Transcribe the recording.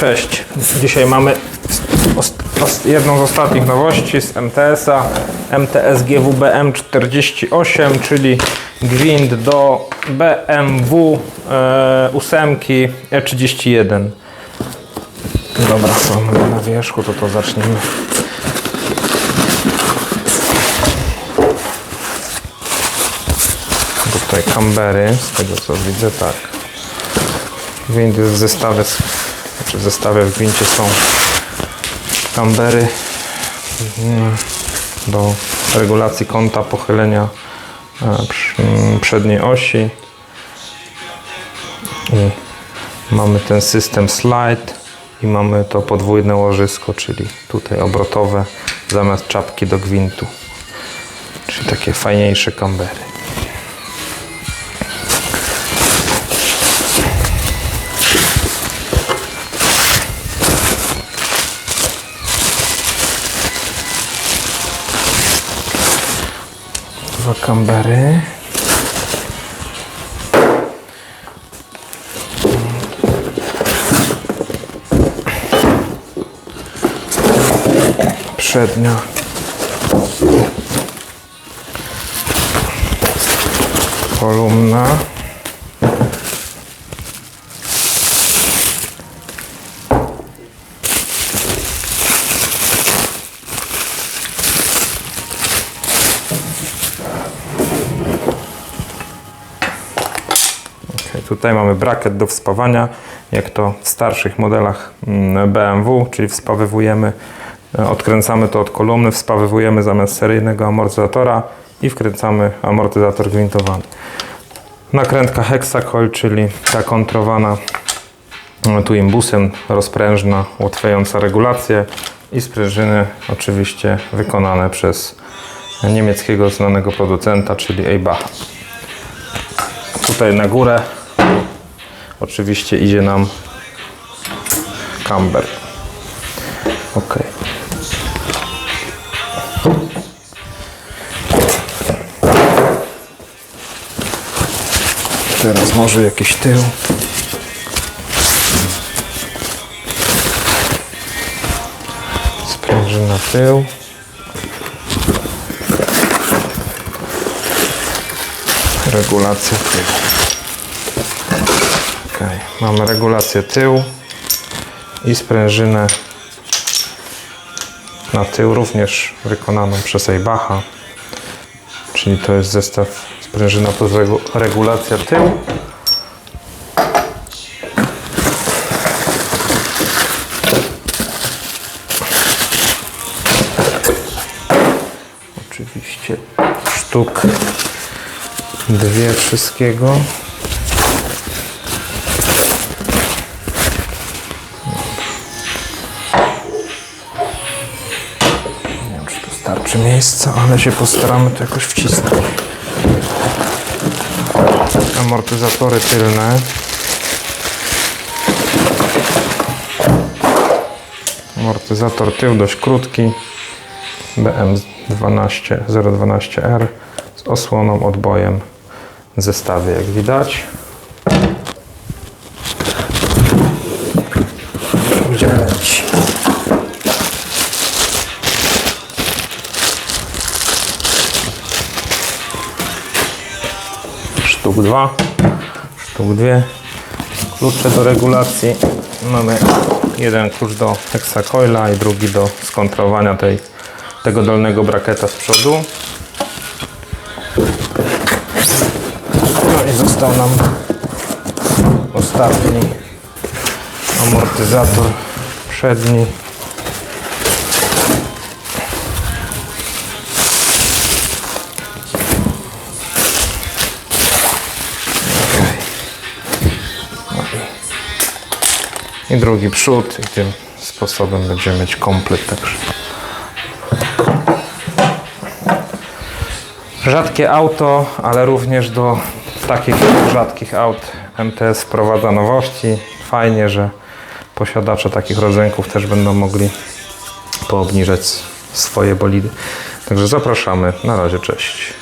Cześć. Dzisiaj mamy jedną z ostatnich nowości z MTS-a. MTS GWBM 48, czyli gwint do BMW e, 8 E31. Dobra, mamy na wierzchu, to to zaczniemy. Tutaj kambery, z tego co widzę, tak. Gwint jest w zestawie, z- znaczy w zestawie w gwincie są kambery mm, do regulacji kąta pochylenia e, mm, przedniej osi. I mamy ten system slide i mamy to podwójne łożysko, czyli tutaj obrotowe zamiast czapki do gwintu. Czyli takie fajniejsze kambery. Dwa kambery. Przednia. Kolumna. Tutaj mamy braket do wspawania, jak to w starszych modelach mm, BMW, czyli wspawywujemy, e, odkręcamy to od kolumny, wspawywujemy zamiast seryjnego amortyzatora i wkręcamy amortyzator gwintowany. Nakrętka hexacoil, czyli ta kontrowana e, tu imbusem, rozprężna, ułatwiająca regulację i sprężyny oczywiście wykonane przez niemieckiego znanego producenta, czyli Eibach. Tutaj na górę oczywiście idzie nam camber. Ok. Teraz może jakiś tył. Sprężyna tył. Regulacja tyłu. Okej, Mamy regulację tyłu i sprężynę na tył, również wykonaną przez Eibacha. Czyli to jest zestaw sprężyna plus regu- regulacja tyłu. Oczywiście sztuk dwie wszystkiego. Starczy miejsca, ale się postaramy to jakoś wcisnąć. Amortyzatory tylne. Amortyzator tył dość krótki. BM12 012R z osłoną, odbojem w zestawie, jak widać. Będziemy lecieć. Sztuk dwa, sztuk dwie. Klucze do regulacji. Mamy jeden klucz do hexacoila i drugi do skontrolowania tej, tego dolnego braketa z przodu. No i został nam ostatni amortyzator przedni. I drugi przód i tym sposobem będziemy mieć komplet także. Rzadkie auto, ale również do takich rzadkich aut MTS wprowadza nowości. Fajnie, że posiadacze takich rodzynków też będą mogli poobniżać swoje bolidy. Także zapraszamy. Na razie, cześć.